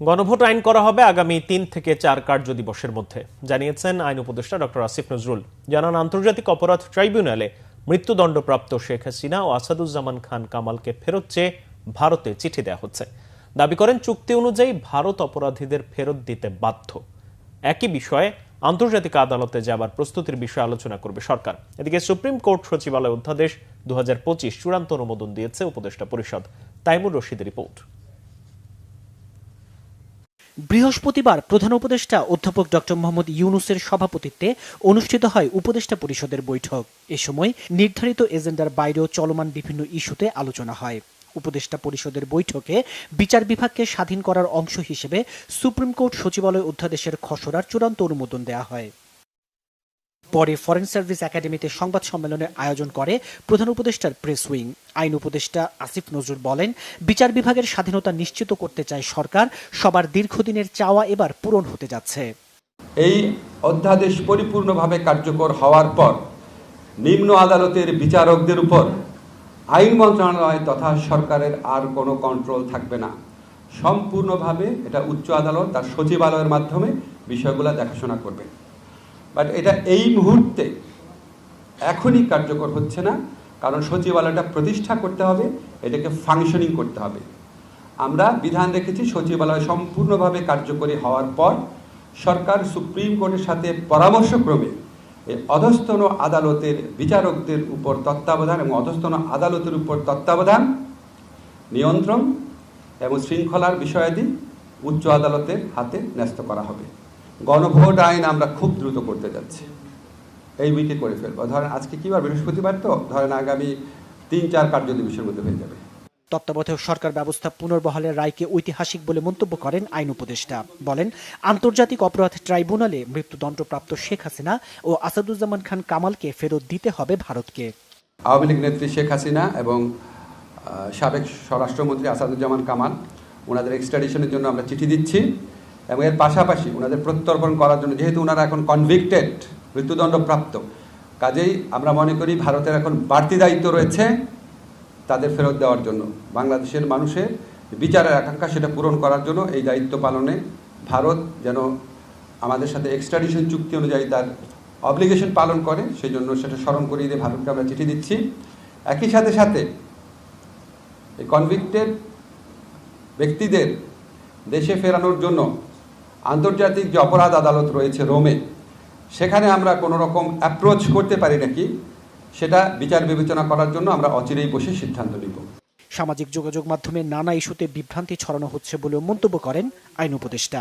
গণভোট আইন করা হবে আগামী তিন থেকে চার কার্য দিবসের মধ্যে। জানিয়েছেন আইন উপদেষ্টা ডক্টর আসিফ নজরুল। জানান, আন্তর্জাতিক অপরাধ ট্রাইব্যুনালে মৃত্যুদণ্ডপ্রাপ্ত শেখ হাসিনা ও আসাদুজ্জামান খান কামালকে ফেরত চেয়ে ভারতে চিঠি দেওয়া হচ্ছে। দাবি করেন, চুক্তি অনুযায়ী ভারত অপরাধীদের ফেরত দিতে বাধ্য। একই বিষয়ে আন্তর্জাতিক আদালতে যাবার প্রস্তুতির বিষয়ে আলোচনা করবে সরকার। এদিকে সুপ্রিম কোর্ট সচিবালয় অধ্যাদেশ দু হাজার পঁচিশ চূড়ান্ত অনুমোদন দিয়েছে উপদেষ্টা পরিষদ। তাইমুর রশিদের রিপোর্ট। বৃহস্পতিবার প্রধান উপদেষ্টা অধ্যাপক ড. মোহাম্মদ ইউনুসের সভাপতিত্বে অনুষ্ঠিত হয় উপদেষ্টা পরিষদের বৈঠক। এ সময় নির্ধারিত এজেন্ডার বাইরেও চলমান বিভিন্ন ইস্যুতে আলোচনা হয়। উপদেষ্টা পরিষদের বৈঠকে বিচার বিভাগকে স্বাধীন করার অংশ হিসেবে সুপ্রিম কোর্ট সচিবালয় অধ্যাদেশের খসড়ার চূড়ান্ত অনুমোদন দেওয়া হয়। পরে ফরেন সার্ভিস একাডেমিতে সংবাদ সম্মেলনের আয়োজন করে প্রধান উপদেষ্টার প্রেস উইং। আইন উপদেষ্টা আসিফ নজরুল বলেন, বিচার বিভাগের স্বাধীনতা নিশ্চিত করতে চায় সরকার, সবার দীর্ঘদিনের চাওয়া এবার পূরণ হতে যাচ্ছে। এই অধ্যাদেশ পরিপূর্ণভাবে কার্যকর হওয়ার পর নিম্ন আদালতের বিচারকদের উপর আইন মন্ত্রণালয় তথা সরকারের আর কোনো কন্ট্রোল থাকবে না। সম্পূর্ণভাবে এটা উচ্চ আদালত, তার সচিবালয়ের মাধ্যমে বিষয়গুলো দেখাশোনা করবে। বাট এটা এই মুহূর্তে এখনই কার্যকর হচ্ছে না, কারণ সচিবালয়টা প্রতিষ্ঠা করতে হবে, এটাকে ফাংশনিং করতে হবে। আমরা বিধান রেখেছি সচিবালয় সম্পূর্ণভাবে কার্যকরী হওয়ার পর সরকার সুপ্রিম কোর্টের সাথে পরামর্শক্রমে এই অধস্তন আদালতের বিচারকদের উপর তত্ত্বাবধান এবং অধস্তন আদালতের উপর তত্ত্বাবধান, নিয়ন্ত্রণ এবং শৃঙ্খলার বিষয়াদি উচ্চ আদালতের হাতে ন্যস্ত করা হবে। গণভোট আইন আমরা খুব দ্রুত করতে যাচ্ছি। এই উইকে করে ফেলব। ধরেন আজকে কি বার? বৃহস্পতিবার তো? ধরেন আগামী তিন চার কার্য দিবসের মধ্যে হয়ে যাবে। তত্ত্বাবধায়ক সরকার ব্যবস্থা পুনর্বহালের রায়কে ঐতিহাসিক বলে মন্তব্য করেন আইন উপদেষ্টা। বলেন আন্তর্জাতিক অপরাধ ট্রাইব্যুনালে মৃত্যুদণ্ডপ্রাপ্ত শেখ হাসিনা ও আসাদুজ্জামান খান কামালকে ফেরত দিতে হবে ভারতকে। আওয়ামী লীগ নেত্রী শেখ হাসিনা এবং সাবেক স্বরাষ্ট্রমন্ত্রী আসাদুজ্জামান কামাল ওনাদের এক্সট্রাডিশনের জন্য আমরা চিঠি দিচ্ছি। এবং এর পাশাপাশি ওনাদের প্রত্যর্পণ করার জন্য, যেহেতু ওনারা এখন কনভিক্টেড মৃত্যুদণ্ডপ্রাপ্ত, কাজেই আমরা মনে করি ভারতের এখন বাড়তি দায়িত্ব রয়েছে তাদের ফেরত দেওয়ার জন্য। বাংলাদেশের মানুষের বিচারের আকাঙ্ক্ষা সেটা পূরণ করার জন্য এই দায়িত্ব পালনে ভারত যেন আমাদের সাথে এক্সট্রাডিশন চুক্তি অনুযায়ী তার অব্লিগেশন পালন করে সেই জন্য সেটা স্মরণ করিয়ে দিয়ে ভারতকে আমরা চিঠি দিচ্ছি। একই সাথে সাথে এই কনভিক্টেড ব্যক্তিদের দেশে ফেরানোর জন্য আন্তর্জাতিক যে অপরাধ আদালত রয়েছে রোমে, সেখানে আমরা কোনো রকম অ্যাপ্রোচ করতে পারি নাকি, সেটা বিচার বিবেচনা করার জন্য আমরা অচিরেই বসে সিদ্ধান্ত নিব। সামাজিক যোগাযোগ মাধ্যমে নানা ইস্যুতে বিভ্রান্তি ছড়ানো হচ্ছে বলেও মন্তব্য করেন আইন উপদেষ্টা।